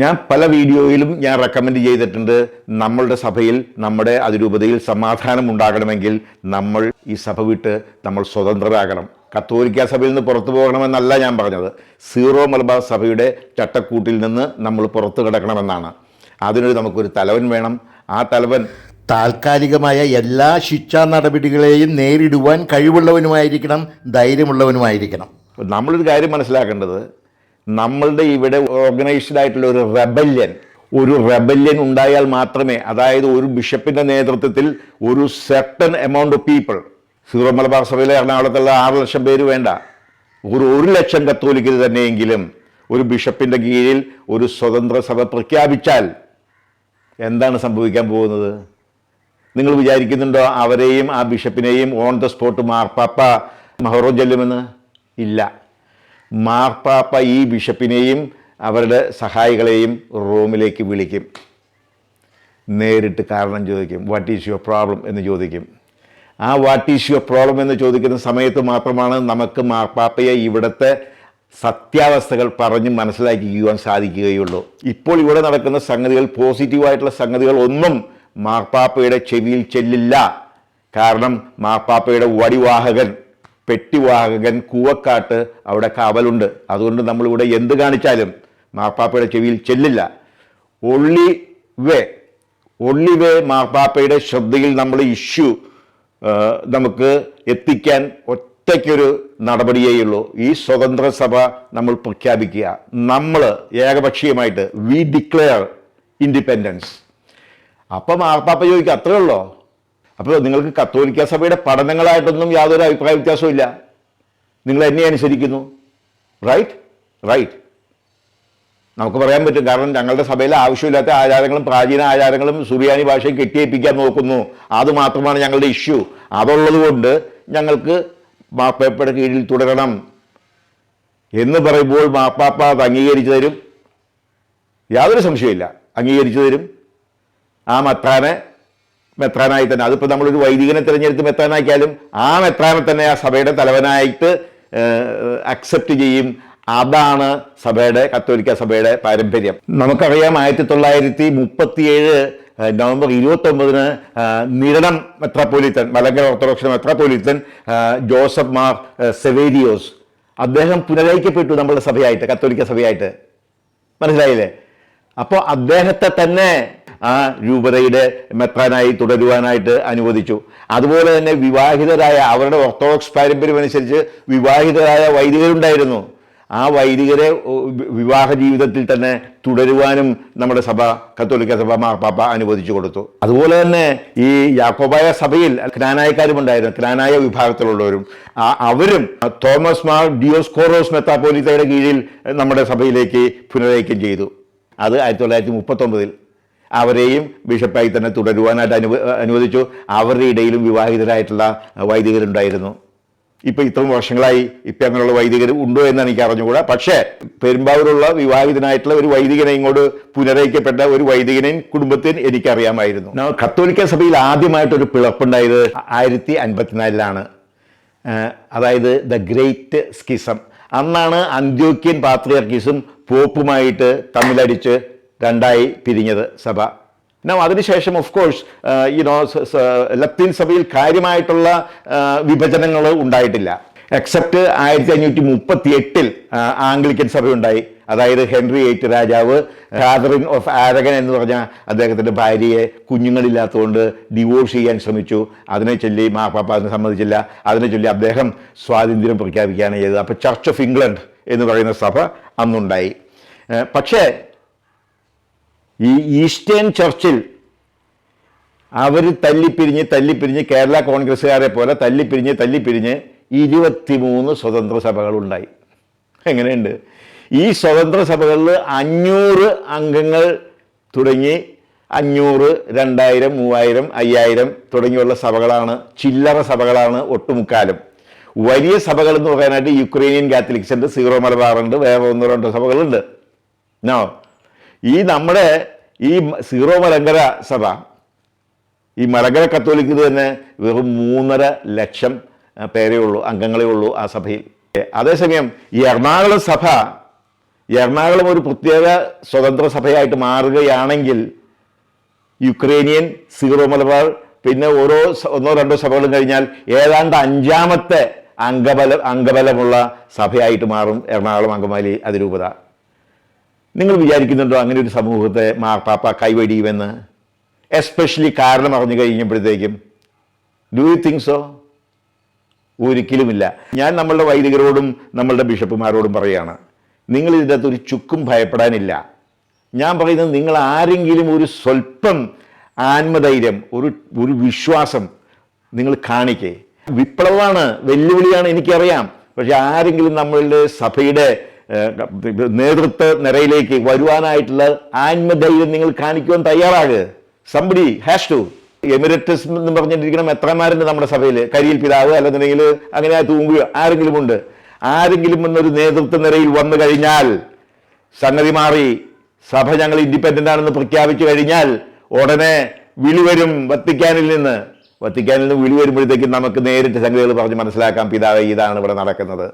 ഞാൻ പല വീഡിയോയിലും ഞാൻ റെക്കമെൻഡ് ചെയ്തിട്ടുണ്ട് നമ്മളുടെ സഭയിൽ നമ്മുടെ അതിരൂപതയിൽ സമാധാനം ഉണ്ടാകണമെങ്കിൽ നമ്മൾ ഈ സഭ വിട്ട് നമ്മൾ സ്വതന്ത്രരാകണം. കത്തോലിക്ക സഭയിൽ നിന്ന് പുറത്തു പോകണമെന്നല്ല ഞാൻ പറഞ്ഞത്. സീറോ മലബാർ സഭയുടെ ചട്ടക്കൂട്ടിൽ നിന്ന് നമ്മൾ പുറത്തു കിടക്കണമെന്നാണ്. അതിനൊരു നമുക്കൊരു തലവൻ വേണം. ആ തലവൻ താൽക്കാലികമായ എല്ലാ ശിക്ഷാ നടപടികളെയും നേരിടുവാൻ കഴിവുള്ളവനുമായിരിക്കണം ധൈര്യമുള്ളവനുമായിരിക്കണം. നമ്മളൊരു കാര്യം മനസ്സിലാക്കേണ്ടത് നമ്മളുടെ ഇവിടെ ഓർഗനൈസ്ഡ് ആയിട്ടുള്ള ഒരു റെബല്യൻ ഒരു റെബല്യൻ ഉണ്ടായാൽ മാത്രമേ അതായത് ഒരു ബിഷപ്പിന്റെ നേതൃത്വത്തിൽ ഒരു certain amount of people Syro Malabar സഭയിലെ എറണാകുളത്തുള്ള ആറ് ലക്ഷം പേര് വേണ്ട ഒരു ഒരു ലക്ഷം കത്തോലിക്കർ തന്നെയെങ്കിലും ഒരു ബിഷപ്പിന്റെ കീഴിൽ ഒരു സ്വതന്ത്ര സഭ പ്രഖ്യാപിച്ചാൽ എന്താണ് സംഭവിക്കാൻ പോകുന്നത്? നിങ്ങൾ വിചാരിക്കുന്നുണ്ടോ അവരെയും ആ ബിഷപ്പിനെയും ഓൺ ദ സ്പോട്ട് മാർപ്പാപ്പ മഹറോ ചെല്ലുമെന്ന്? ഇല്ല. മാർപ്പാപ്പ ഈ ബിഷപ്പിനെയും അവരുടെ സഹായികളെയും റൂമിലേക്ക് വിളിക്കും. നേരിട്ട് കാരണം ചോദിക്കും. വാട്ട് ഈസ് യുവർ പ്രോബ്ലം എന്ന് ചോദിക്കും. ആ വാട്ട് ഈസ് യുവർ പ്രോബ്ലം എന്ന് ചോദിക്കുന്ന സമയത്ത് മാത്രമാണ് നമുക്ക് മാർപ്പാപ്പയെ ഇവിടുത്തെ സത്യാവസ്ഥകൾ പറഞ്ഞ് മനസ്സിലാക്കിക്കുവാൻ സാധിക്കുകയുള്ളൂ. ഇപ്പോൾ ഇവിടെ നടക്കുന്ന സംഗതികൾ പോസിറ്റീവായിട്ടുള്ള സംഗതികൾ ഒന്നും മാർപ്പാപ്പയുടെ ചെവിയിൽ ചെല്ലില്ല. കാരണം മാർപ്പാപ്പയുടെ വടിവാഹകൻ പെട്ടിവാഹകൻ കൂവക്കാട്ട് അവിടെ കാവലുണ്ട്. അതുകൊണ്ട് നമ്മളിവിടെ എന്ത് കാണിച്ചാലും മാർപ്പാപ്പയുടെ ചെവിയിൽ ചെല്ലില്ല. ഒള്ളി വേ ഒള്ളി വേ മാർപ്പാപ്പയുടെ ശ്രദ്ധയിൽ നമ്മൾ ഇഷ്യൂ നമുക്ക് എത്തിക്കാൻ ഒറ്റയ്ക്കൊരു നടപടിയേയുള്ളൂ. ഈ സ്വതന്ത്ര സഭ നമ്മൾ പ്രഖ്യാപിക്കുക. നമ്മൾ ഏകപക്ഷീയമായിട്ട് വി ഡിക്ലെയർ ഇൻഡിപെൻഡൻസ് അപ്പം മാർപ്പാപ്പ ചോദിക്കുക അത്രേ ഉള്ളോ? അപ്പോൾ നിങ്ങൾക്ക് കത്തോലിക്ക സഭയുടെ പഠനങ്ങളായിട്ടൊന്നും യാതൊരു അഭിപ്രായ വ്യത്യാസവും ഇല്ല നിങ്ങൾ എന്നെ അനുസരിക്കുന്നു. റൈറ്റ് റൈറ്റ് നമുക്ക് പറയാൻ പറ്റും. കാരണം ഞങ്ങളുടെ സഭയിലെ ആവശ്യമില്ലാത്ത ആചാരങ്ങളും പ്രാചീന ആചാരങ്ങളും സുറിയാനി ഭാഷയും കെട്ടിയേപ്പിക്കാൻ നോക്കുന്നു. അത് മാത്രമാണ് ഞങ്ങളുടെ ഇഷ്യൂ. അതുള്ളത് കൊണ്ട് ഞങ്ങൾക്ക് മാപ്പാപ്പയുടെ കീഴിൽ തുടരണം എന്ന് പറയുമ്പോൾ മാപ്പാപ്പ അത് അംഗീകരിച്ചു തരും. യാതൊരു സംശയമില്ല അംഗീകരിച്ചു തരും. ആ മെത്രാനെ മെത്രാനായി തന്നെ അതിപ്പോൾ നമ്മളൊരു വൈദികനെ തിരഞ്ഞെടുത്ത് മെത്രാനാക്കിയാലും ആ മെത്രാനെ തന്നെ ആ സഭയുടെ തലവനായിട്ട് അക്സെപ്റ്റ് ചെയ്യും. അതാണ് സഭയുടെ കത്തോലിക്ക സഭയുടെ പാരമ്പര്യം. നമുക്കറിയാം ആയിരത്തി തൊള്ളായിരത്തി മുപ്പത്തിയേഴ് നവംബർ ഇരുപത്തി ഒമ്പതിന് നിരണം മെത്രാപ്പോലിത്തൻ മലങ്കര ഓർത്തഡോക്സ് മെത്രാപ്പോലിത്തൻ ജോസഫ് മാർ സെവേരിയോസ്. അദ്ദേഹം പുനരയിക്കപ്പെട്ടു നമ്മുടെ സഭയായിട്ട് കത്തോലിക്ക സഭയായിട്ട്. മനസ്സിലായില്ലേ? അപ്പോൾ അദ്ദേഹത്തെ തന്നെ ആ രൂപതയുടെ മെത്രാനായി തുടരുവാനായിട്ട് അനുവദിച്ചു. അതുപോലെ തന്നെ വിവാഹിതരായ അവരുടെ ഓർത്തഡോക്സ് പാരമ്പര്യം അനുസരിച്ച് വിവാഹിതരായ വൈദികരുണ്ടായിരുന്നു. ആ വൈദികരെ വിവാഹ ജീവിതത്തിൽ തന്നെ തുടരുവാനും നമ്മുടെ സഭ കത്തോലിക്ക സഭ മാർപ്പാപ്പ അനുവദിച്ചു കൊടുത്തു. അതുപോലെ തന്നെ ഈ യാക്കോബായ സഭയിൽ ക്നാനായക്കാരുമുണ്ടായിരുന്നു ക്നാനായ വിഭാഗത്തിലുള്ളവരും. അവരും തോമസ് മാർ ഡിയോസ്കോറോസ് മെത്താപ്പോലിത്തയുടെ കീഴിൽ നമ്മുടെ സഭയിലേക്ക് പുനരൈക്യം ചെയ്തു. അത് ആയിരത്തി തൊള്ളായിരത്തി മുപ്പത്തൊമ്പതിൽ. അവരെയും ബിഷപ്പായി തന്നെ തുടരുവാനായിട്ട് അനുവ അനുവദിച്ചു. അവരുടെ ഇടയിലും വിവാഹിതരായിട്ടുള്ള വൈദികരുണ്ടായിരുന്നു. ഇപ്പം ഇത്രയും വർഷങ്ങളായി ഇപ്പം അങ്ങനെയുള്ള വൈദികർ ഉണ്ടോ എന്ന് എനിക്ക് അറിഞ്ഞുകൂടാ. പക്ഷേ പെരുമ്പാവൂരുള്ള വിവാഹിതനായിട്ടുള്ള ഒരു വൈദികനെ ഇങ്ങോട്ട് പുനരയിക്കപ്പെട്ട ഒരു വൈദികനെയും കുടുംബത്തിന് എനിക്കറിയാമായിരുന്നു. കത്തോലിക്ക സഭയിൽ ആദ്യമായിട്ടൊരു പിളപ്പുണ്ടായത് ആയിരത്തി അൻപത്തിനാലിലാണ് അതായത് ദ ഗ്രേറ്റ് സ്കിസം. അന്നാണ് അന്ത്യോക്യൻ പാത്രിയർക്കിസും പോപ്പുമായിട്ട് തമ്മിലടിച്ച് രണ്ടായി പിരിഞ്ഞത് സഭ. നോ അതിനുശേഷം ഓഫ് കോഴ്സ് യുനോ ലത്തീൻ സഭയിൽ കാര്യമായിട്ടുള്ള വിഭജനങ്ങൾ ഉണ്ടായിട്ടില്ല. എക്സെപ്റ്റ് ആയിരത്തി അഞ്ഞൂറ്റി മുപ്പത്തി എട്ടിൽ ആംഗ്ലിക്കൻ സഭയുണ്ടായി. അതായത് ഹെൻറി എയ്റ്റ് രാജാവ് കാതറിൻ ഓഫ് ആരകൻ എന്ന് പറഞ്ഞ അദ്ദേഹത്തിന്റെ ഭാര്യയെ കുഞ്ഞുങ്ങളില്ലാത്തതുകൊണ്ട് ഡിവോഴ്സ് ചെയ്യാൻ ശ്രമിച്ചു. അതിനെ ചൊല്ലി മാപ്പാപ്പ അതിനെ സമ്മതിച്ചില്ല. അതിനെ ചൊല്ലി അദ്ദേഹം സ്വാതന്ത്ര്യം പ്രഖ്യാപിക്കുകയാണ് ചെയ്തത്. അപ്പോൾ ചർച്ച് ഓഫ് ഇംഗ്ലണ്ട് എന്ന് പറയുന്ന സഭ അന്നുണ്ടായി. പക്ഷേ ഈ ഈസ്റ്റേൺ ചർച്ചിൽ അവർ തല്ലിപ്പിരിഞ്ഞ് തല്ലിപ്പിരിഞ്ഞ് കേരള കോൺഗ്രസ്സുകാരെ പോലെ തല്ലിപ്പിരിഞ്ഞ് തല്ലിപ്പിരിഞ്ഞ് ഇരുപത്തിമൂന്ന് സ്വതന്ത്ര സഭകളുണ്ടായി. എങ്ങനെയുണ്ട്? ഈ സ്വതന്ത്ര സഭകളിൽ അഞ്ഞൂറ് അംഗങ്ങൾ തുടങ്ങി അഞ്ഞൂറ് രണ്ടായിരം മൂവായിരം അയ്യായിരം തുടങ്ങിയുള്ള സഭകളാണ് ചില്ലറ സഭകളാണ് ഒട്ടുമുക്കാലും. വലിയ സഭകൾ എന്ന് പറയാനായിട്ട് യുക്രൈനിയൻ കാത്തലിക്സ് ഉണ്ട് സീറോ മലബാറുണ്ട് വേറെ ഒന്നോ രണ്ടോ സഭകളുണ്ട്. നോ ഈ നമ്മുടെ ഈ സീറോ മലങ്കര സഭ ഈ മലങ്കര കത്തോലിക്കത് തന്നെ വെറും മൂന്നര ലക്ഷം പേരേ ഉള്ളൂ അംഗങ്ങളേ ഉള്ളൂ ആ സഭയിൽ. അതേസമയം ഈ എറണാകുളം സഭ എറണാകുളം ഒരു പ്രത്യേക സ്വതന്ത്ര സഭയായിട്ട് മാറുകയാണെങ്കിൽ യുക്രൈനിയൻ സീറോ മലബാർ പിന്നെ ഓരോ ഒന്നോ രണ്ടോ സഭകളും കഴിഞ്ഞാൽ ഏതാണ്ട് അഞ്ചാമത്തെ അംഗബല അംഗബലമുള്ള സഭയായിട്ട് മാറും എറണാകുളം അങ്കമാലി അതിരൂപത. നിങ്ങൾ വിചാരിക്കുന്നുണ്ടോ അങ്ങനെ ഒരു സമൂഹത്തെ മാർപ്പാപ്പ കൈവടിയുമെന്ന്? എസ്പെഷ്യലി കാരണം അറിഞ്ഞു കഴിഞ്ഞപ്പോഴത്തേക്കും. ഡു യു തിങ്ക് സോ ഒരിക്കലുമില്ല. ഞാൻ നമ്മളുടെ വൈദികരോടും നമ്മളുടെ ബിഷപ്പുമാരോടും പറയുകയാണ് നിങ്ങൾ ഇതിന്റെ അകത്ത് ഒരു ചുക്കും ഭയപ്പെടാനില്ല. ഞാൻ പറയുന്നത് നിങ്ങൾ ആരെങ്കിലും ഒരു സ്വല്പം ആത്മധൈര്യം ഒരു ഒരു വിശ്വാസം നിങ്ങൾ കാണിക്കേ. വിപ്ലവമാണ് വെല്ലുവിളിയാണ് എനിക്കറിയാം. പക്ഷെ ആരെങ്കിലും നമ്മളുടെ സഭയുടെ നേതൃത്വ നിരയിലേക്ക് വരുവാനായിട്ടുള്ള ആത്മധൈര്യം നിങ്ങൾ കാണിക്കുവാൻ തയ്യാറാകുക സംബടി ഹാഷ് ടു എമിറേറ്റസ് എന്ന് പറഞ്ഞിട്ടിരിക്കണം എത്രമാരുണ്ട് നമ്മുടെ സഭയിൽ. കരിയിൽ പിതാവ് അല്ലെന്നുണ്ടെങ്കിൽ അങ്ങനെ തൂങ്ങുക ആരെങ്കിലും ഉണ്ട് ആരെങ്കിലും എന്നൊരു നേതൃത്വ നിരയിൽ വന്നു കഴിഞ്ഞാൽ സംഗതി മാറി. സഭ ഞങ്ങൾ ഇൻഡിപെൻഡന്റ് ആണെന്ന് പ്രഖ്യാപിച്ചു കഴിഞ്ഞാൽ ഉടനെ വിളിവരും വത്തിക്കാനിൽ നിന്ന്. വത്തിക്കാനിൽ നിന്ന് വിളി വരുമ്പോഴത്തേക്കും നമുക്ക് നേരിട്ട് സംഗതികൾ പറഞ്ഞ് മനസ്സിലാക്കാം. പിതാവ് ഇതാണ് ഇവിടെ നടക്കുന്നത്.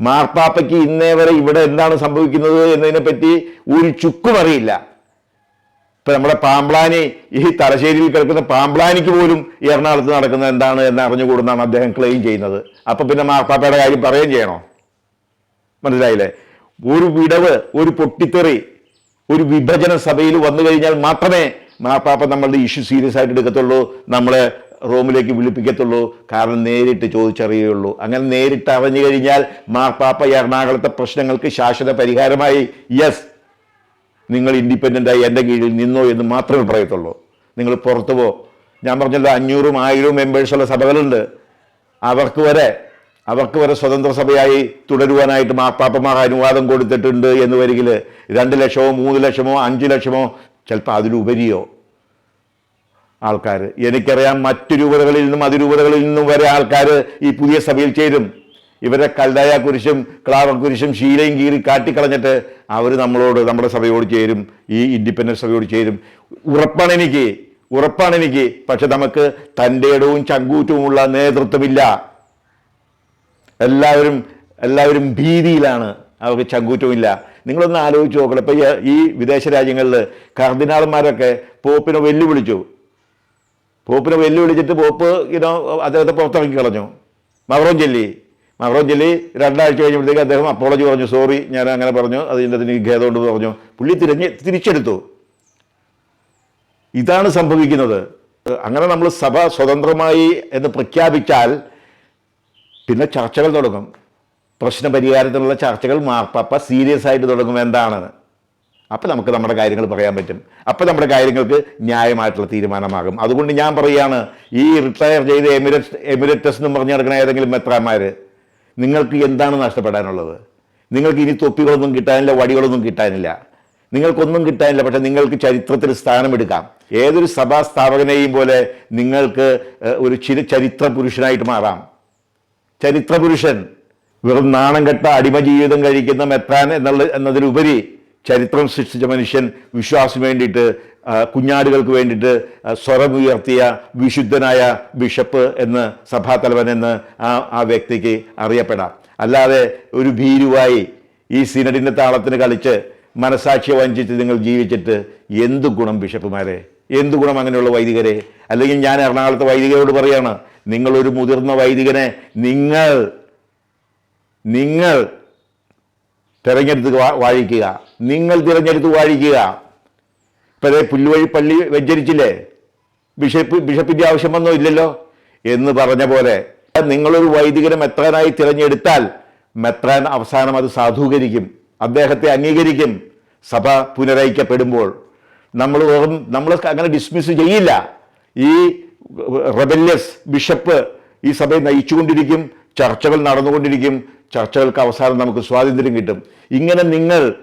മാർപ്പാപ്പയ്ക്ക് ഇന്നേ വരെ ഇവിടെ എന്താണ് സംഭവിക്കുന്നത് എന്നതിനെ പറ്റി ഒരു ചുക്കും അറിയില്ല. ഇപ്പൊ നമ്മുടെ പാമ്പ്ലാനി ഈ തലശ്ശേരിയിൽ കിടക്കുന്ന പാമ്പ്ലാനിക്ക് പോലും എറണാകുളത്ത് നടക്കുന്നത് എന്താണ് എന്ന് അറിഞ്ഞുകൂടുന്നാണ് അദ്ദേഹം ക്ലെയിം ചെയ്യുന്നത്. അപ്പൊ പിന്നെ മാർപ്പാപ്പയുടെ കാര്യം പറയുകയും ചെയ്യണോ? മനസ്സിലായില്ലേ? ഒരു വിടവ് ഒരു പൊട്ടിത്തെറി ഒരു വിഭജന സഭയിൽ വന്നു കഴിഞ്ഞാൽ മാത്രമേ മാർപ്പാപ്പ നമ്മളുടെ ഇഷ്യൂ സീരിയസ് ആയിട്ട് എടുക്കത്തുള്ളൂ. നമ്മളെ റൂമിലേക്ക് വിളിപ്പിക്കത്തുള്ളൂ. കാരണം നേരിട്ട് ചോദിച്ചറിയുള്ളൂ അങ്ങനെ നേരിട്ട് അറിഞ്ഞു കഴിഞ്ഞാൽ മാർപ്പാപ്പ എറണാകുളത്തെ പ്രശ്നങ്ങൾക്ക് ശാശ്വത പരിഹാരമായി. യെസ് നിങ്ങൾ ഇൻഡിപെൻഡന്റായി എന്റെ കീഴിൽ നിന്നോ എന്ന് മാത്രമേ പറയത്തുള്ളൂ. നിങ്ങൾ പുറത്തു പോ. ഞാൻ പറഞ്ഞല്ലോ അഞ്ഞൂറും ആയിരവും മെമ്പേഴ്സുള്ള സഭകളുണ്ട്. അവർക്ക് വരെ അവർക്ക് വരെ സ്വതന്ത്ര സഭയായി തുടരുവാനായിട്ട് മാർപ്പാപ്പമാർ അനുവാദം കൊടുത്തിട്ടുണ്ട് എന്ന് വരികിൽ രണ്ട് ലക്ഷമോ മൂന്ന് ലക്ഷമോ അഞ്ച് ലക്ഷമോ ചിലപ്പോൾ അതിലുപരിയോ. ആൾക്കാർ. എനിക്കറിയാം മറ്റു രൂപതകളിൽ നിന്നും അതിരൂപതകളിൽ നിന്നും വരെ ആൾക്കാർ ഈ പുതിയ സഭയിൽ ചേരും. ഇവരെ കൽദായ കുരിശും ക്ലാവ കുരിശും ശീലയും കീറി കാട്ടിക്കളഞ്ഞിട്ട് അവർ നമ്മളോട് നമ്മുടെ സഭയോട് ചേരും. ഈ ഇൻഡിപെൻഡൻസ് സഭയോട് ചേരും. ഉറപ്പാണ് എനിക്ക് ഉറപ്പാണ് എനിക്ക്. പക്ഷെ നമുക്ക് തന്റെ ഇടവും ചങ്കൂറ്റവുമുള്ള നേതൃത്വമില്ല. എല്ലാവരും എല്ലാവരും ഭീതിയിലാണ്. അവർക്ക് ചങ്കൂറ്റമില്ല നിങ്ങളൊന്ന് ആലോചിച്ച് നോക്കണം. ഇപ്പം ഈ വിദേശ രാജ്യങ്ങളിൽ കർദിനാളന്മാരൊക്കെ പോപ്പിനെ വെല്ലുവിളിച്ചു. പോപ്പിനെ വെല്ലുവിളിച്ചിട്ട് പോപ്പ് ഇനോ അദ്ദേഹത്തെ പുറത്തിറക്കി കളഞ്ഞു. മവറോം ചെല്ലി മവറോം ചെല്ലി രണ്ടാഴ്ച കഴിഞ്ഞപ്പോഴത്തേക്ക് അദ്ദേഹം അപ്പോളജി പറഞ്ഞു സോറി ഞാൻ അങ്ങനെ പറഞ്ഞു. അതിന്റെ അതിന് ഖേദമുണ്ട് പറഞ്ഞു. പുള്ളി തിരഞ്ഞ് തിരിച്ചെടുത്തു. ഇതാണ് സംഭവിക്കുന്നത്. അങ്ങനെ നമ്മൾ സഭ സ്വതന്ത്രമായി എന്ന് പ്രഖ്യാപിച്ചാൽ പിന്നെ ചർച്ചകൾ തുടങ്ങും. പ്രശ്ന പരിഹാരത്തിനുള്ള ചർച്ചകൾ മാർപ്പാപ്പ സീരിയസ് ആയിട്ട് തുടങ്ങും. എന്താണ്? അപ്പം നമുക്ക് നമ്മുടെ കാര്യങ്ങൾ പറയാൻ പറ്റും. അപ്പോൾ നമ്മുടെ കാര്യങ്ങൾക്ക് ന്യായമായിട്ടുള്ള തീരുമാനമാകും. അതുകൊണ്ട് ഞാൻ പറയുകയാണ് ഈ റിട്ടയർ ചെയ്ത എമിരറ്റ് എമിരറ്റസ് എന്ന് പറഞ്ഞു നടക്കുന്ന ഏതെങ്കിലും മെത്രാന്മാർ നിങ്ങൾക്ക് എന്താണ് നഷ്ടപ്പെടാനുള്ളത്? നിങ്ങൾക്ക് ഇനി തൊപ്പികളൊന്നും കിട്ടാനില്ല വടികളൊന്നും കിട്ടാനില്ല. നിങ്ങൾക്കൊന്നും കിട്ടാനില്ല പക്ഷേ നിങ്ങൾക്ക് ചരിത്രത്തിൽ സ്ഥാനമെടുക്കാം. ഏതൊരു സഭാ സ്ഥാപകനെയും പോലെ നിങ്ങൾക്ക് ഒരു ചിര ചരിത്ര പുരുഷനായിട്ട് മാറാം. ചരിത്ര പുരുഷൻ വെറും നാണം കെട്ട അടിമ ജീവിതം കഴിക്കുന്ന മെത്രാൻ എന്നുള്ള എന്നതിലുപരി ചരിത്രം സൃഷ്ടിച്ച മനുഷ്യൻ വിശ്വാസം വേണ്ടിയിട്ട് കുഞ്ഞാടുകൾക്ക് വേണ്ടിയിട്ട് സ്വരമുയർത്തിയ വിശുദ്ധനായ ബിഷപ്പ് എന്ന് സഭാതലവൻ എന്ന് ആ ആ വ്യക്തിക്ക് അറിയപ്പെടാം. അല്ലാതെ ഒരു ഭീരുവായി ഈ സിനഡിന്റെ താളത്തിന് കളിച്ച് മനസാക്ഷി വഞ്ചിച്ച് നിങ്ങൾ ജീവിച്ചിട്ട് എന്ത് ഗുണം ബിഷപ്പുമാരെ? എന്ത് ഗുണം അങ്ങനെയുള്ള വൈദികരെ? അല്ലെങ്കിൽ ഞാൻ എറണാകുളത്തെ വൈദികരോട് പറയാണ് നിങ്ങളൊരു മുതിർന്ന വൈദികനെ നിങ്ങൾ നിങ്ങൾ തിരഞ്ഞെടുത്ത് വാഴിക്കുക. നിങ്ങൾ തിരഞ്ഞെടുത്ത് വാഴിക്കുക. ഇപ്പം അതേ പുല്ലുവഴി പള്ളി വെഞ്ചരിച്ചില്ലേ? ബിഷപ്പ് ബിഷപ്പിന്റെ ആവശ്യം വന്നോ ഇല്ലല്ലോ? എന്ന് പറഞ്ഞ പോലെ നിങ്ങളൊരു വൈദികനെ മെത്രാനായി തിരഞ്ഞെടുത്താൽ മെത്രാൻ അവസാനം അത് സാധൂകരിക്കും. അദ്ദേഹത്തെ അംഗീകരിക്കും. സഭ പുനരയിക്കപ്പെടുമ്പോൾ. നമ്മൾ നമ്മൾ അങ്ങനെ ഡിസ്മിസ് ചെയ്യില്ല. ഈ റെബല്യസ് ബിഷപ്പ് ഈ സഭയെ നയിച്ചുകൊണ്ടിരിക്കും. ചർച്ചകൾ നടന്നുകൊണ്ടിരിക്കും. ചർച്ചകൾക്ക് അവസാനം നമുക്ക് സ്വാതന്ത്ര്യം കിട്ടും. ഇങ്ങനെ നിങ്ങൾ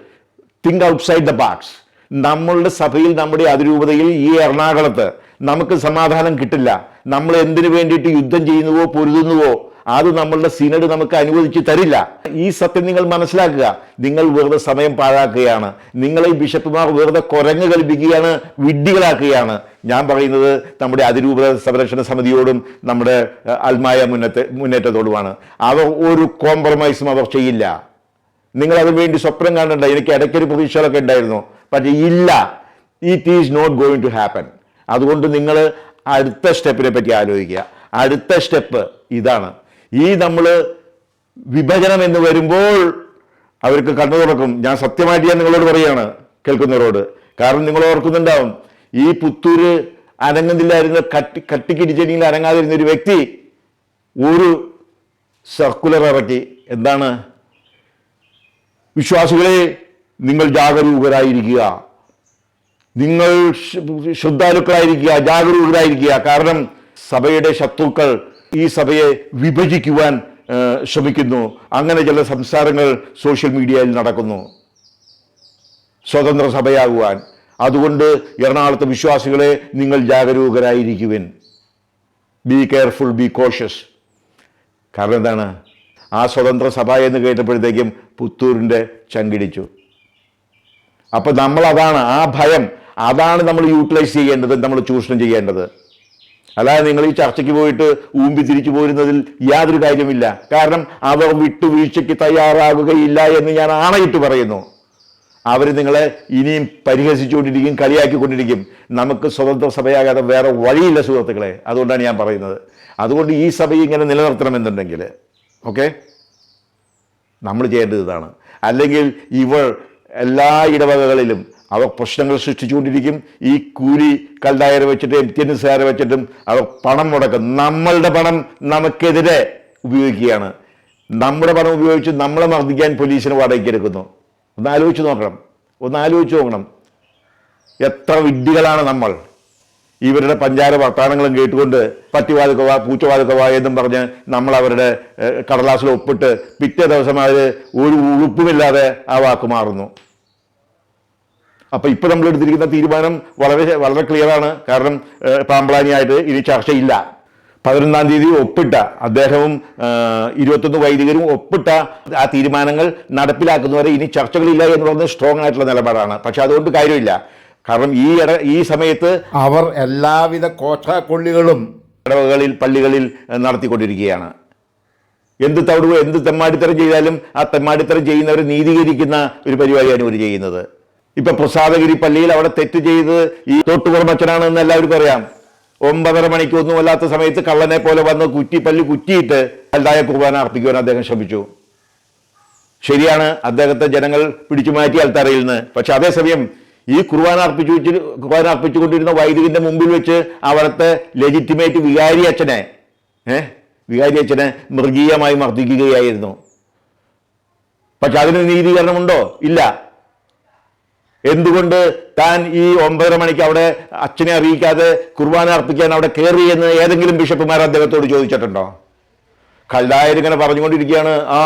തിങ്ക് ഔട്ട്സൈഡ് ദ ബാക്സ് നമ്മളുടെ സഭയിൽ നമ്മുടെ അതിരൂപതയിൽ ഈ എറണാകുളത്ത് നമുക്ക് സമാധാനം കിട്ടില്ല. നമ്മൾ എന്തിനു വേണ്ടിയിട്ട് യുദ്ധം ചെയ്യുന്നുവോ പൊരുതുന്നുവോ അത് നമ്മളുടെ സിനഡ് നമുക്ക് അനുവദിച്ചു തരില്ല. ഈ സത്യം നിങ്ങൾ മനസ്സിലാക്കുക. നിങ്ങൾ വെറുതെ സമയം പാഴാക്കുകയാണ്. നിങ്ങളെ ബിഷപ്പുമാർ വെറുതെ കുരങ്ങ് കൽപ്പിക്കുകയാണ് വിഡ്ഢികളാക്കുകയാണ്. ഞാൻ പറയുന്നത് നമ്മുടെ അതിരൂപത സംരക്ഷണ സമിതിയോടും നമ്മുടെ അൽമായ മുന്നേറ്റ മുന്നേറ്റത്തോടുമാണ്. അവർ ഒരു കോംപ്രമൈസും അവർ ചെയ്യില്ല. നിങ്ങൾ അതിനു വേണ്ടി സ്വപ്നം കാണണ്ട. എനിക്ക് ഇടയ്ക്കൊരു പ്രതീക്ഷകളൊക്കെ ഉണ്ടായിരുന്നു. പക്ഷേ ഇല്ല. It is not going to happen അതുകൊണ്ട് നിങ്ങൾ അടുത്ത സ്റ്റെപ്പിനെ പറ്റി ആലോചിക്കുക. അടുത്ത സ്റ്റെപ്പ് ഇതാണ്. ഈ നമ്മൾ വിഭജനം എന്ന് വരുമ്പോൾ അവർക്ക് കണ്ണു തുറക്കും. ഞാൻ സത്യമായിട്ട് ഞാൻ നിങ്ങളോട് പറയുകയാണ് കേൾക്കുന്നവരോട്. കാരണം നിങ്ങൾ ഓർക്കുന്നുണ്ടാവും ഈ പുത്തൂര് അനങ്ങുന്നില്ലായിരുന്ന കട്ടി കട്ടിക്കിടിച്ചെടിയിൽ അനങ്ങാതിരുന്ന ഒരു വ്യക്തി ഒരു സർക്കുലർ ഇറക്കി. എന്താണ്? വിശ്വാസികളെ നിങ്ങൾ ജാഗരൂകരായിരിക്കുക. നിങ്ങൾ ശ്രദ്ധാലുക്കളായിരിക്കുക ജാഗരൂകരായിരിക്കുക. കാരണം സഭയുടെ ശത്രുക്കൾ ഈ സഭയെ വിഭജിക്കുവാൻ ശ്രമിക്കുന്നു. അങ്ങനെ ചില സംസാരങ്ങൾ സോഷ്യൽ മീഡിയയിൽ നടക്കുന്നു. സ്വതന്ത്ര സഭയാകുവാൻ. അതുകൊണ്ട് എറണാകുളത്തെ വിശ്വാസികളെ നിങ്ങൾ ജാഗരൂകരായിരിക്കുവിൻ. ബി കെയർഫുൾ ബി കോഷ്യസ് കാരണം എന്താണ്? ആ സ്വതന്ത്ര സഭ എന്ന് കേട്ടപ്പോഴത്തേക്കും പുത്തൂരിന്റെ ചങ്കിടിച്ചു. അപ്പം നമ്മൾ അതാണ് ആ ഭയം. അതാണ് നമ്മൾ യൂട്ടിലൈസ് ചെയ്യേണ്ടത് നമ്മൾ ചൂഷണം ചെയ്യേണ്ടത്. അല്ലാതെ നിങ്ങൾ ഈ ചർച്ചയ്ക്ക് പോയിട്ട് ഊമ്പി തിരിച്ചു പോരുന്നതിൽ യാതൊരു കാര്യമില്ല കാരണം അവർ വിട്ടുവീഴ്ചയ്ക്ക് തയ്യാറാകുകയില്ല എന്ന് ഞാൻ ആണയിട്ട് പറയുന്നു. അവർ നിങ്ങളെ ഇനിയും പരിഹസിച്ചുകൊണ്ടിരിക്കും കളിയാക്കിക്കൊണ്ടിരിക്കും. നമുക്ക് സ്വതന്ത്ര സഭയാകാതെ വേറെ വഴിയില്ല സുഹൃത്തുക്കളെ അതുകൊണ്ടാണ് ഞാൻ പറയുന്നത്. അതുകൊണ്ട് ഈ സഭ ഇങ്ങനെ നിലനിർത്തണമെന്നുണ്ടെങ്കിൽ ഓക്കെ? നമ്മൾ ചെയ്യേണ്ടത് ഇതാണ്. അല്ലെങ്കിൽ ഇവർ എല്ലാ ഇടവകകളിലും അവർ പ്രശ്നങ്ങൾ സൃഷ്ടിച്ചുകൊണ്ടിരിക്കും. ഈ കൂലി കല്ലായർ വെച്ചിട്ട് എം ടി സാർ വെച്ചിട്ടും അവർ പണം മുടക്കും. നമ്മളുടെ പണം നമുക്കെതിരെ ഉപയോഗിക്കുകയാണ്. നമ്മുടെ പണം ഉപയോഗിച്ച് നമ്മളെ മർദ്ദിക്കാൻ പോലീസിന് വാടകയ്ക്ക് എടുക്കുന്നു. ഒന്ന് ആലോചിച്ച് നോക്കണം. ഒന്ന് ആലോചിച്ച് നോക്കണം. എത്ര വിഡ്ഢികളാണ് നമ്മൾ. ഇവരുടെ പഞ്ചാര വർത്തമാനങ്ങളും കേട്ടുകൊണ്ട് പട്ടിവാതുക്കവ പൂച്ചവാതുക്കവ എന്നും പറഞ്ഞ് നമ്മൾ അവരുടെ കടലാസിൽ ഒപ്പിട്ട് പിറ്റേ ദിവസം അവർ ഒരു ഉളുപ്പുമില്ലാതെ ആ വാക്ക് മാറുന്നു. അപ്പൊ ഇപ്പോൾ നമ്മൾ എടുത്തിരിക്കുന്ന തീരുമാനം വളരെ വളരെ ക്ലിയറാണ് കാരണം പാമ്പളാനിയായിട്ട് പാമ്പ്ലാനിയായിട്ട് ഇനി ചർച്ചയില്ല. പതിനൊന്നാം തീയതി ഒപ്പിട്ട അദ്ദേഹവും ഇരുപത്തൊന്ന് വൈദികരും ഒപ്പിട്ട ആ തീരുമാനങ്ങൾ നടപ്പിലാക്കുന്നവരെ ഇനി ചർച്ചകളില്ല എന്ന് പറയുന്നത് സ്ട്രോങ് ആയിട്ടുള്ള നിലപാടാണ്. പക്ഷെ അതുകൊണ്ട് കാര്യമില്ല. കാരണം ഈ ഇട ഈ സമയത്ത് അവർ എല്ലാവിധ കോച്ചാക്കൊള്ളികളും ഇടവകളിൽ പള്ളികളിൽ നടത്തിക്കൊണ്ടിരിക്കുകയാണ്. എന്ത് തവിടുവോ എന്ത് തെമ്മാടിത്തരം ചെയ്താലും ആ തെമ്മാടിത്തരം ചെയ്യുന്നവരെ നീതീകരിക്കുന്ന ഒരു പരിപാടിയാണ് ഇവർ ചെയ്യുന്നത്. ഇപ്പൊ പ്രസാദഗിരി പള്ളിയിൽ അവിടെ തെറ്റ് ചെയ്ത് ഈ തൊട്ടുപുറമച്ചനാണ് എന്ന് എല്ലാവരും പറയാം ഒമ്പതര മണിക്ക് ഒന്നും അല്ലാത്ത സമയത്ത് കള്ളനെ പോലെ വന്ന് കുറ്റി പള്ളി കുറ്റിയിട്ട് അല്ലായ കുർബാന അർപ്പിക്കുവാൻ അദ്ദേഹം ശ്രമിച്ചു. ശരിയാണ് അദ്ദേഹത്തെ ജനങ്ങൾ പിടിച്ചു മാറ്റി അൽത്തറയിൽ നിന്ന്. പക്ഷെ അതേസമയം ഈ കുർബാന അർപ്പിച്ചു വെച്ച് കുർബാന അർപ്പിച്ചുകൊണ്ടിരുന്ന വൈദികന്റെ മുമ്പിൽ വെച്ച് അവിടുത്തെ ലെജിറ്റിമേറ്റ് വികാരി അച്ഛനെ ഏഹ് വികാരി അച്ഛനെ മൃഗീയമായി മർദ്ദിക്കുകയായിരുന്നു. പക്ഷെ അതിന് നീതീകരണമുണ്ടോ? ഇല്ല. എന്തുകൊണ്ട് താൻ ഈ ഒമ്പതര മണിക്ക് അവിടെ അച്ഛനെ അറിയിക്കാതെ കുർബാന അർപ്പിക്കാൻ അവിടെ കയറി എന്ന് ഏതെങ്കിലും ബിഷപ്പുമാർ അദ്ദേഹത്തോട് ചോദിച്ചിട്ടുണ്ടോ? കൽദായർ ഇങ്ങനെ പറഞ്ഞുകൊണ്ടിരിക്കുകയാണ്. ആ,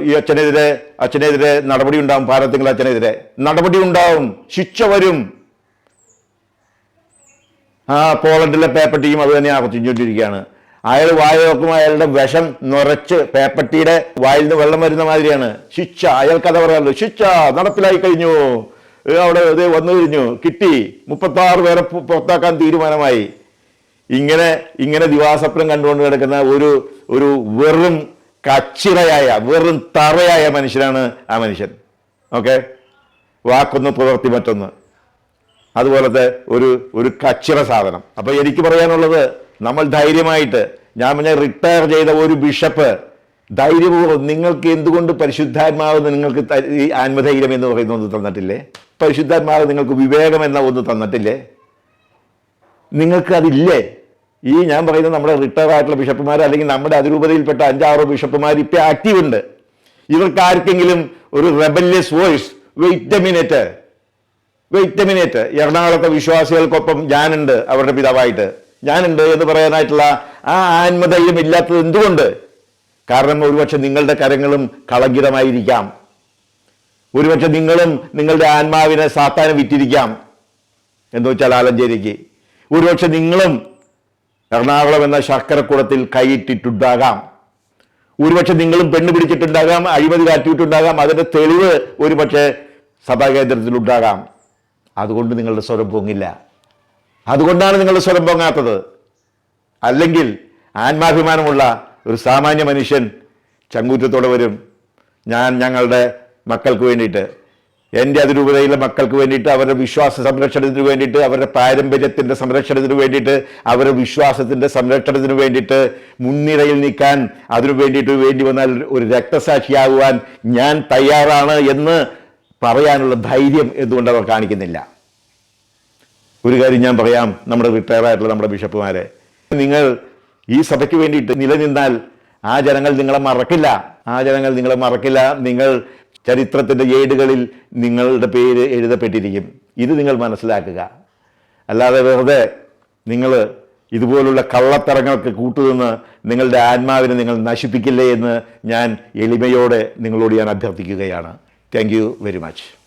ഈ അച്ഛനെതിരെ അച്ഛനെതിരെ നടപടി ഉണ്ടാവും ഭാരതത്തിങ്ങൾ അച്ഛനെതിരെ. നടപടി ഉണ്ടാവും ശിക്ഷ വരും. ആ പോളണ്ടിലെ പേപ്പർ ടീം അത് തന്നെ ആവർത്തിച്ചുകൊണ്ടിരിക്കുകയാണ്. അയാൾ വായ നോക്കുമ്പോൾ അയാളുടെ വിഷം നിറച്ച് പേപ്പട്ടിയുടെ വായിൽ നിന്ന് വെള്ളം വരുന്ന മാതിരിയാണ്. ശിക്ഷ അയാൾ കഥ പറയാമല്ലോ ശിക്ഷ നടപ്പിലായി കഴിഞ്ഞു. അവിടെ ഇത് വന്നു കഴിഞ്ഞു. കിട്ടി. മുപ്പത്തി ആറ് പേരെ പുറത്താക്കാൻ തീരുമാനമായി. ഇങ്ങനെ ഇങ്ങനെ ദിവാസ്വപ്നം കണ്ടുകൊണ്ട് കിടക്കുന്ന ഒരു ഒരു വെറും കച്ചിറയായ വെറും തറയായ മനുഷ്യനാണ് ആ മനുഷ്യൻ. ഓക്കെ? വാക്കൊന്ന് പുലർത്തി മറ്റൊന്ന്. അതുപോലത്തെ ഒരു ഒരു കച്ചിറ സാധനം. അപ്പൊ എനിക്ക് പറയാനുള്ളത് നമ്മൾ ധൈര്യമായിട്ട് ഞാൻ പറഞ്ഞ റിട്ടയർ ചെയ്ത ഒരു ബിഷപ്പ് ധൈര്യപൂർവം നിങ്ങൾക്ക് എന്തുകൊണ്ട് പരിശുദ്ധാത്മാവ് നിങ്ങൾക്ക് ഈ ആത്മധൈര്യം എന്ന് പറയുന്ന ഒന്ന് തന്നിട്ടില്ലേ? പരിശുദ്ധാത്മാവ് നിങ്ങൾക്ക് വിവേകം എന്ന ഒന്ന് തന്നിട്ടില്ലേ? നിങ്ങൾക്ക് അതില്ലേ ഈ ഞാൻ പറയുന്നത് നമ്മുടെ റിട്ടയർ ആയിട്ടുള്ള ബിഷപ്പുമാർ അല്ലെങ്കിൽ നമ്മുടെ അതിരൂപതയിൽപ്പെട്ട അഞ്ചാറോ ബിഷപ്പുമാർ ഇപ്പം ആക്റ്റീവ് ഉണ്ട്. ഇവർക്ക് ആർക്കെങ്കിലും ഒരു rebellious voice wait a minute wait a minute എറണാകുളത്തെ വിശ്വാസികൾക്കൊപ്പം ഞാനുണ്ട് അവരുടെ പിതാവായിട്ട്. ഞാനുണ്ട് എന്ന് പറയാനായിട്ടുള്ള ആ ആത്മധൈര്യം ഇല്ലാത്തത് എന്തുകൊണ്ട്? കാരണം ഒരുപക്ഷെ നിങ്ങളുടെ കരങ്ങളും കളങ്കിതമായിരിക്കാം. ഒരുപക്ഷെ നിങ്ങളും നിങ്ങളുടെ ആത്മാവിനെ സാത്താനെ വിറ്റിരിക്കാം എന്ന് വെച്ചാൽ ആലഞ്ചേരിക്ക്. ഒരുപക്ഷെ നിങ്ങളും എറണാകുളം എന്ന ശർക്കരക്കുടത്തിൽ കൈയിട്ടിട്ടുണ്ടാകാം. ഒരുപക്ഷെ നിങ്ങളും പെണ്ണ് പിടിച്ചിട്ടുണ്ടാകാം അഴിമതി കാറ്റിയിട്ടുണ്ടാകാം അതിന്റെ തെളിവ് ഒരുപക്ഷെ സഭാകേന്ദ്രത്തിലുണ്ടാകാം. അതുകൊണ്ട് നിങ്ങളുടെ സ്വരം പൊങ്ങില്ല. അതുകൊണ്ടാണ് നിങ്ങളുടെ സ്വരം പൊങ്ങാത്തത്. അല്ലെങ്കിൽ ആത്മാഭിമാനമുള്ള ഒരു സാമാന്യ മനുഷ്യൻ ചങ്കൂറ്റത്തോടെ വരും. ഞാൻ ഞങ്ങളുടെ മക്കൾക്ക് വേണ്ടിയിട്ട് എന്റെ അതിരൂപതയിലെ മക്കൾക്ക് വേണ്ടിയിട്ട് അവരുടെ വിശ്വാസ സംരക്ഷണത്തിന് വേണ്ടിയിട്ട് അവരുടെ പാരമ്പര്യത്തിന്റെ സംരക്ഷണത്തിന് വേണ്ടിയിട്ട് അവരുടെ വിശ്വാസത്തിന്റെ സംരക്ഷണത്തിന് വേണ്ടിയിട്ട് മുൻനിരയിൽ നിൽക്കാൻ അതിനു വേണ്ടിയിട്ട് വേണ്ടി വന്നാൽ ഒരു രക്തസാക്ഷിയാകുവാൻ ഞാൻ തയ്യാറാണ് എന്ന് പറയാനുള്ള ധൈര്യം എന്തുകൊണ്ട് അവർ കാണിക്കുന്നില്ല? ഒരു കാര്യം ഞാൻ പറയാം നമ്മുടെ റിട്ടയർഡായിട്ടുള്ള നമ്മുടെ ബിഷപ്പുമാരെ. നിങ്ങൾ ഈ സഭയ്ക്ക് വേണ്ടിയിട്ട് നിലനിന്നാൽ ആ ജനങ്ങൾ നിങ്ങളെ മറക്കില്ല. ആ ജനങ്ങൾ നിങ്ങളെ മറക്കില്ല. നിങ്ങൾ ചരിത്രത്തിന്റെ ഏടുകളിൽ നിങ്ങളുടെ പേര് എഴുതപ്പെട്ടിരിക്കും. ഇത് നിങ്ങൾ മനസ്സിലാക്കുക. അല്ലാതെ വെറുതെ നിങ്ങൾ ഇതുപോലുള്ള കള്ളത്തരങ്ങൾക്ക് കൂട്ടുനിന്ന് നിങ്ങളുടെ ആത്മാവിനെ നിങ്ങൾ നശിപ്പിക്കില്ലേ എന്ന് ഞാൻ എളിമയോടെ നിങ്ങളോട് ഞാൻ അഭ്യർത്ഥിക്കുകയാണ്. Thank very much